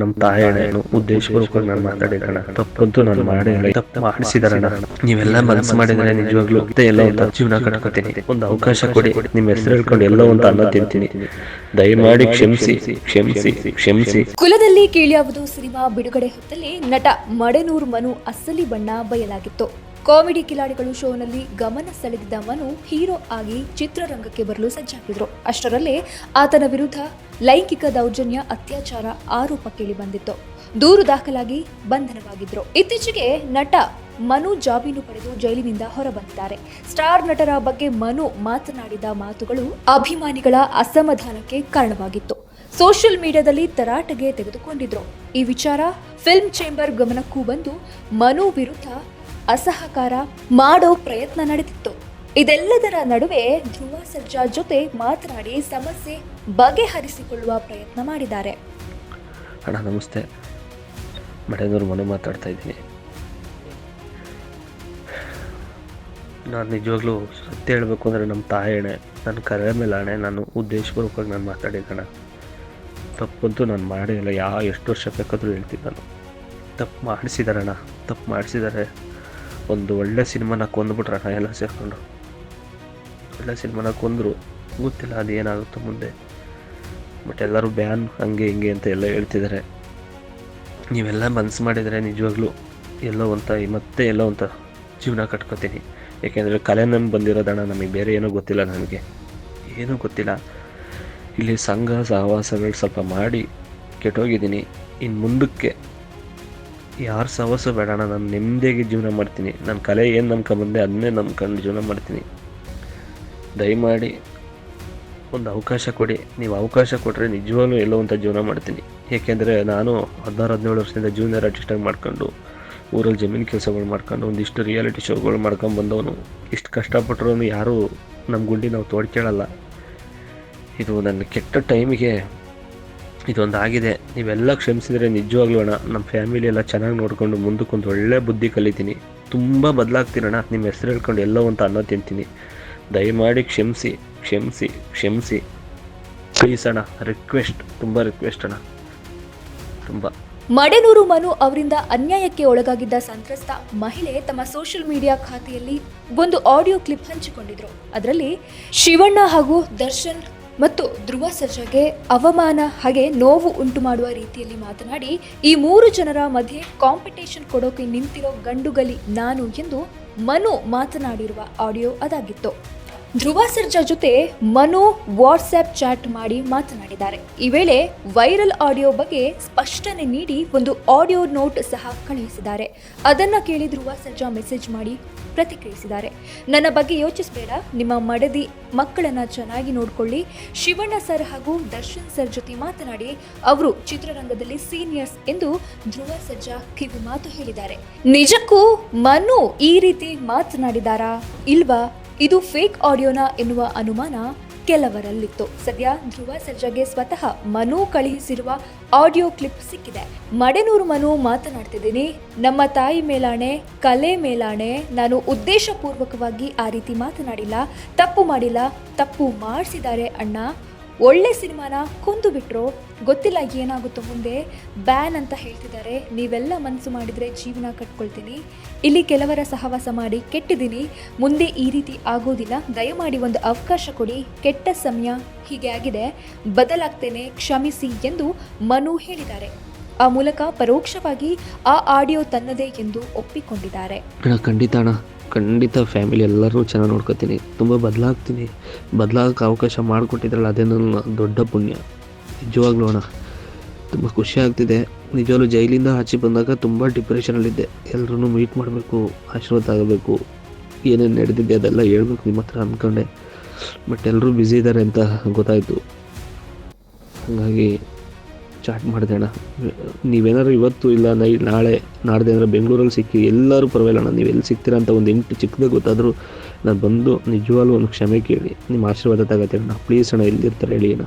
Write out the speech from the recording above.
ನಮ್ಮ ತಾಯಣ್ಣನು ಉದ್ದೇಶಪೂರ್ವಕವಾಗಿ ನಾನು ಮಾತಾಡಿದಣ ತಪ್ಪಂತೂ ನಾನು ಮಾಡಿ ತಪ್ಪು ಮಾಡಿಸಿದಾರಣ ನೀವೆಲ್ಲ ಮನಸ್ಸು ಮಾಡಿದ್ರೆ ನಿಜವಾಗ್ಲೂ ಎಲ್ಲ ಒಂದು ಜೀವನ ಕಟ್ಕೋತೀನಿ. ಒಂದು ಅವಕಾಶ ಕೊಡಿ. ನಿಮ್ಮ ಹೆಸರು ಹೇಳ್ಕೊಂಡು ಎಲ್ಲ ಒಂದು ಅನ್ನ ತಿಂತೀನಿ. ದಯಮಾಡಿ ಕ್ಷಮಿಸಿ ಕ್ಷಮಿಸಿ ಕ್ಷಮಿಸಿ. ಕುಲದಲ್ಲಿ ಕೀಳ್ಯಾವುದು ಸಿನಿಮಾ ಬಿಡುಗಡೆ ಹೊತ್ತಲ್ಲಿ ನಟ ಮಡೆನೂರು ಮನು ಅಸಲಿ ಬಣ್ಣ ಬಯಲಾಗಿತ್ತು. ಕಾಮಿಡಿ ಕಿಲಾಡಿಗಳು ಶೋನಲ್ಲಿ ಗಮನ ಸೆಳೆದಿದ್ದ ಮನು ಹೀರೋ ಆಗಿ ಚಿತ್ರರಂಗಕ್ಕೆ ಬರಲು ಸಜ್ಜಾಗಿದ್ರು. ಅಷ್ಟರಲ್ಲೇ ಆತನ ವಿರುದ್ಧ ಲೈಂಗಿಕ ದೌರ್ಜನ್ಯ ಅತ್ಯಾಚಾರ ಆರೋಪ ಕೇಳಿ ಬಂದಿತ್ತು. ದೂರು ದಾಖಲಾಗಿ ಬಂಧನವಾಗಿದ್ರು. ಇತ್ತೀಚೆಗೆ ನಟ ಮನು ಜಾಮೀನು ಪಡೆದು ಜೈಲಿನಿಂದ ಹೊರಬಂದಿದ್ದಾರೆ. ಸ್ಟಾರ್ ನಟರ ಬಗ್ಗೆ ಮನು ಮಾತನಾಡಿದ ಮಾತುಗಳು ಅಭಿಮಾನಿಗಳ ಅಸಮಾಧಾನಕ್ಕೆ ಕಾರಣವಾಗಿತ್ತು. ಸೋಷಿಯಲ್ ಮೀಡಿಯಾದಲ್ಲಿ ತರಾಟೆಗೆ ತೆಗೆದುಕೊಂಡಿದ್ರು. ಈ ವಿಚಾರ ಫಿಲ್ಮ್ ಚೇಂಬರ್ ಗಮನಕ್ಕೂ ಬಂದು ಮನು ವಿರುದ್ಧ ಅಸಹಕಾರ ಮಾಡೋ ಪ್ರಯತ್ನ ನಡೆದಿತ್ತು. ಇದೆಲ್ಲದರ ನಡುವೆ ಧ್ರುವ ಸರ್ಜಾ ಜೊತೆ ಮಾತನಾಡಿ ಸಮಸ್ಯೆ ಬಗೆಹರಿಸಿಕೊಳ್ಳುವ ಪ್ರಯತ್ನ ಮಾಡಿದ್ದಾರೆ. ಅಣ್ಣ, ನಮಸ್ತೆ. ಮಡೆನೂರು ಮನೆ ಮಾತಾಡ್ತಾ ಇದ್ದೀನಿ. ನಾನು ನಿಜವಾಗ್ಲೂ ಸತ್ಯ ಹೇಳಬೇಕು ಅಂದರೆ ನಮ್ಮ ತಾಯಣೆ ನನ್ನ ಕರೆ ಮೇಲೆ ಹಣೆ ನಾನು ಉದ್ದೇಶಪೂರ್ವಕವಾಗಿ ನಾನು ಮಾತಾಡಿದ್ದಣ ತಪ್ಪಂತೂ ನಾನು ಮಾಡಿಲ್ಲ ಇಲ್ಲ, ಯಾ, ಎಷ್ಟು ವರ್ಷ ಬೇಕಾದರೂ ಹೇಳ್ತೀನಿ ನಾನು. ತಪ್ಪು ಮಾಡಿಸಿದಾರಣ್ಣ, ತಪ್ಪು ಮಾಡಿಸಿದ್ದಾರೆ ಒಂದು ಒಳ್ಳೆ ಸಿನಿಮಾನ ಕೊಂದ್ಬಿಟ್ರಣ್ಣ, ಎಲ್ಲ ಸೇರಿಕೊಂಡು. ಒಳ್ಳೆ ಸಿನಿಮಾನ ಕೊಂದರು. ಗೊತ್ತಿಲ್ಲ ಅದು ಏನಾಗುತ್ತೋ ಮುಂದೆ. ಬಟ್ ಎಲ್ಲರೂ ಬ್ಯಾನ್, ಹಂಗೆ ಹಿಂಗೆ ಅಂತ ಎಲ್ಲ ಹೇಳ್ತಿದ್ದಾರೆ ನೀವೆಲ್ಲ ಮನಸ್ಸು ಮಾಡಿದರೆ ನಿಜವಾಗ್ಲೂ ಎಲ್ಲೋ ಅಂತ ಮತ್ತೆ ಎಲ್ಲೋ ಅಂತ ಜೀವನ ಕಟ್ಕೋತೀನಿ. ಏಕೆಂದರೆ ಕಲೆ ನಮ್ಗೆ ಬಂದಿರೋದಣ್ಣ, ನಮಗೆ ಬೇರೆ ಏನೂ ಗೊತ್ತಿಲ್ಲ ನನಗೆ ಏನೂ ಗೊತ್ತಿಲ್ಲ. ಇಲ್ಲಿ ಸಂಘ, ಸಹವಾಸಗಳು ಸ್ವಲ್ಪ ಮಾಡಿ ಕೆಟ್ಟೋಗಿದ್ದೀನಿ. ಇನ್ನು ಮುಂದಕ್ಕೆ ಯಾರು ಸಹವಾಸ ಬೇಡಣ್ಣ, ನಾನು ನೆಮ್ಮದಿಯಾಗಿ ಜೀವನ ಮಾಡ್ತೀನಿ. ನನ್ನ ಕಲೆ ಏನು ನಂಬ್ಕೊಂಬಂದೆ ಅದನ್ನೇ ನಂಬ್ಕೊಂಡು ಜೀವನ ಮಾಡ್ತೀನಿ. ದಯಮಾಡಿ ಒಂದು ಅವಕಾಶ ಕೊಡಿ. ನೀವು ಅವಕಾಶ ಕೊಟ್ಟರೆ ನಿಜವಾಗ್ಲೂ ಎಲ್ಲೋ ಅಂತ ಜೀವನ ಮಾಡ್ತೀನಿ. ಏಕೆಂದರೆ ನಾನು ಹದಿನಾರು, ಹದಿನೇಳು ವರ್ಷದಿಂದ ಜೂನಿಯರ್ ಆರ್ಟಿಸ್ಟಾಗಿ ಮಾಡ್ಕೊಂಡು, ಊರಲ್ಲಿ ಜಮೀನು ಕೆಲಸಗಳು ಮಾಡ್ಕೊಂಡು, ಒಂದಿಷ್ಟು ರಿಯಾಲಿಟಿ ಶೋಗಳು ಮಾಡ್ಕೊಂಡು ಬಂದವನು. ಇಷ್ಟು ಕಷ್ಟಪಟ್ಟರು ಯಾರೂ ನಮ್ಮ ಗುಂಡಿ ನಾವು ತೋಡ್ಕೊಳ್ಳಲ್ಲ ಇದು ನನ್ನ ಕೆಟ್ಟ ಟೈಮಿಗೆ ಇದೊಂದು ಆಗಿದೆ. ನೀವೆಲ್ಲ ಕ್ಷಮಿಸಿದರೆ ನಿಜವಾಗ್ಲೂ ಅಣ್ಣ ನಮ್ಮ ಫ್ಯಾಮಿಲಿ ಎಲ್ಲ ಚೆನ್ನಾಗಿ ನೋಡಿಕೊಂಡು ಮುಂದಕ್ಕೊಂದು ಒಳ್ಳೆ ಬುದ್ಧಿ ಕಲಿತೀನಿ. ತುಂಬ ಬದಲಾಗ್ತೀನಣ್ಣ ನಿಮ್ಮ ಹೆಸರು ಹೇಳ್ಕೊಂಡು ಎಲ್ಲೋ ಅಂತ ಅನ್ನೋ ತಿಂತೀನಿ. ದಯಮಾಡಿ ಕ್ಷಮಿಸಿ ಕ್ಷಮಿಸಿ ಕ್ಷಮಿಸಿ. ಪ್ಲೀಸ್ ಅಣ್ಣ ರಿಕ್ವೆಸ್ಟ್ ತುಂಬ ರಿಕ್ವೆಸ್ಟ್ ಅಣ್ಣ. ತುಂಬ. ಮಡೆನೂರು ಮನು ಅವರಿಂದ ಅನ್ಯಾಯಕ್ಕೆ ಒಳಗಾಗಿದ್ದ ಸಂತ್ರಸ್ತ ಮಹಿಳೆ ತಮ್ಮ ಸೋಷಿಯಲ್ ಮೀಡಿಯಾ ಖಾತೆಯಲ್ಲಿ ಒಂದು ಆಡಿಯೋ ಕ್ಲಿಪ್ ಹಂಚಿಕೊಂಡಿದ್ರು. ಅದರಲ್ಲಿ ಶಿವಣ್ಣ ಹಾಗೂ ದರ್ಶನ್ ಮತ್ತು ಧ್ರುವ ಸರ್ಜಾಗೆ ಅವಮಾನ ಹಾಗೆ ನೋವು ಉಂಟು ಮಾಡುವ ರೀತಿಯಲ್ಲಿ ಮಾತನಾಡಿ, ಈ ಮೂರು ಜನರ ಮಧ್ಯೆ ಕಾಂಪಿಟೇಷನ್ ಕೊಡೋಕೆ ನಿಂತಿರೋ ಗಂಡುಗಲಿ ನಾನು ಎಂದು ಮನು ಮಾತನಾಡಿರುವ ಆಡಿಯೋ ಅದಾಗಿತ್ತು. ಧ್ರುವ ಸರ್ಜಾ ಜೊತೆ ಮನು ವಾಟ್ಸ್ಆ್ಯಪ್ ಚಾಟ್ ಮಾಡಿ ಮಾತನಾಡಿದ್ದಾರೆ. ಈ ವೇಳೆ ವೈರಲ್ ಆಡಿಯೋ ಬಗ್ಗೆ ಸ್ಪಷ್ಟನೆ ನೀಡಿ ಒಂದು ಆಡಿಯೋ ನೋಟ್ ಸಹ ಕಳುಹಿಸಿದ್ದಾರೆ. ಅದನ್ನು ಕೇಳಿ ಧ್ರುವ ಸರ್ಜಾ ಮೆಸೇಜ್ ಮಾಡಿ ಪ್ರತಿಕ್ರಿಯಿಸಿದ್ದಾರೆ. ನನ್ನ ಬಗ್ಗೆ ಯೋಚಿಸಬೇಡ, ನಿಮ್ಮ ಮಡದಿ ಮಕ್ಕಳನ್ನು ಚೆನ್ನಾಗಿ ನೋಡಿಕೊಳ್ಳಿ. ಶಿವಣ್ಣ ಸರ್ ಹಾಗೂ ದರ್ಶನ್ ಸರ್ ಜೊತೆ ಮಾತನಾಡಿ, ಅವರು ಚಿತ್ರರಂಗದಲ್ಲಿ ಸೀನಿಯರ್ಸ್ ಎಂದು ಧ್ರುವ ಸರ್ಜಾ ಕಿವಿ ಮಾತು ಹೇಳಿದ್ದಾರೆ. ನಿಜಕ್ಕೂ ಮನು ಈ ರೀತಿ ಮಾತನಾಡಿದಾರಾ, ಇಲ್ವಾ? ಇದು ಫೇಕ್ ಆಡಿಯೋನಾ ಎನ್ನುವ ಅನುಮಾನ ಕೆಲವರಲ್ಲಿತ್ತು. ಸದ್ಯ ಧ್ರುವ ಸರ್ಜಾಗೆ ಸ್ವತಃ ಮನು ಕಳುಹಿಸಿರುವ ಆಡಿಯೋ ಕ್ಲಿಪ್ ಸಿಕ್ಕಿದೆ. ಮಡೆನೂರು ಮನು ಮಾತನಾಡ್ತಿದ್ದೀನಿ. ನಮ್ಮ ತಾಯಿ ಮೇಲಾಣೆ, ಕಲೆ ಮೇಲಾಣೆ, ನಾನು ಉದ್ದೇಶಪೂರ್ವಕವಾಗಿ ಆ ರೀತಿ ಮಾತನಾಡಿಲ್ಲ. ತಪ್ಪು ಮಾಡಿಲ್ಲ, ತಪ್ಪು ಮಾಡಿಸಿದ್ದಾರೆ ಅಣ್ಣ. ಒಳ್ಳೆ ಸಿನಿಮಾನ ಕೊಂದು ಬಿಟ್ಟರು ಗೊತ್ತಿಲ್ಲ ಏನಾಗುತ್ತೋ ಮುಂದೆ ಬ್ಯಾನ್ ಅಂತ ಹೇಳ್ತಿದ್ದಾರೆ. ನೀವೆಲ್ಲ ಮನಸ್ಸು ಮಾಡಿದರೆ ಜೀವನ ಕಟ್ಕೊಳ್ತೀನಿ. ಇಲ್ಲಿ ಕೆಲವರ ಸಹವಾಸ ಮಾಡಿ ಕೆಟ್ಟಿದ್ದೀನಿ. ಮುಂದೆ ಈ ರೀತಿ ಆಗೋದಿಲ್ಲ. ದಯಮಾಡಿ ಒಂದು ಅವಕಾಶ ಕೊಡಿ. ಕೆಟ್ಟ ಸಮಯ ಹೀಗೆ ಆಗಿದೆ. ಬದಲಾಗ್ತೇನೆ, ಕ್ಷಮಿಸಿ ಎಂದು ಮನು ಹೇಳಿದ್ದಾರೆ. ಆ ಮೂಲಕ ಪರೋಕ್ಷವಾಗಿ ಆ ಆಡಿಯೋ ತನ್ನದೇ ಎಂದು ಒಪ್ಪಿಕೊಂಡಿದ್ದಾರೆ. ಖಂಡಿತ ಖಂಡಿತ ಫ್ಯಾಮಿಲಿ ಎಲ್ಲರೂ ಚೆನ್ನಾಗಿ ನೋಡ್ಕೊತೀನಿ. ತುಂಬ ಬದಲಾಗ್ತೀನಿ. ಬದಲಾಗಕ್ಕೆ ಅವಕಾಶ ಮಾಡಿಕೊಟ್ಟಿದ್ರಲ್ಲ ಅದೇ ನನ್ನ ದೊಡ್ಡ ಪುಣ್ಯ. ನಿಜವಾಗ್ಲೂ ಅಣ್ಣ. ತುಂಬ ಖುಷಿ ಆಗ್ತಿದೆ. ನಿಜವಾಗ್ಲೂ ಜೈಲಿಂದ ಆಚೆ ಬಂದಾಗ ತುಂಬ ಡಿಪ್ರೆಷನಲ್ಲಿದ್ದೆ ಎಲ್ಲರೂ ಮೀಟ್ ಮಾಡಬೇಕು, ಆಶೀರ್ವಾದ ಆಗಬೇಕು ಏನೇನು ನಡೆದಿದೆ ಅದೆಲ್ಲ ಹೇಳ್ಬೇಕು ನಿಮ್ಮ ಹತ್ರ ಅಂದ್ಕೊಂಡೆ ಬಟ್ ಎಲ್ಲರೂ ಬ್ಯುಸಿ ಇದ್ದಾರೆ ಅಂತ ಗೊತ್ತಾಯಿತು. ಹಾಗಾಗಿ ಚಾಟ್ ಮಾಡಿದೆ ಅಣ್ಣ. ನೀವೇನಾದ್ರು ಇವತ್ತು ಇಲ್ಲ, ನೈ, ನಾಳೆ, ನಾಡ್ದೆ ಅಂದರೆ ಬೆಂಗಳೂರಲ್ಲಿ ಸಿಕ್ಕಿ ಎಲ್ಲರೂ ಪರವಾಗಿಲ್ಲ ಅಣ್ಣ. ನೀವು ಎಲ್ಲಿ ಸಿಗ್ತೀರಾ ಅಂತ ಒಂದು ಎಂಟು ಚಿಕ್ಕದೇ ಗೊತ್ತಾದರೂ ನಾನು ಬಂದು ನಿಜವಾಗ್ಲೂ ಒಂದು ಕ್ಷಮೆ ಕೇಳಿ. ನಿಮ್ಮ ಆಶೀರ್ವಾದ ತಗೋತೀನಿ ಅಣ್ಣ. ಪ್ಲೀಸ್ ಅಣ್ಣ, ಎಲ್ಲಿರ್ತಾರೆ ಹೇಳಿ ಅಣ್ಣ.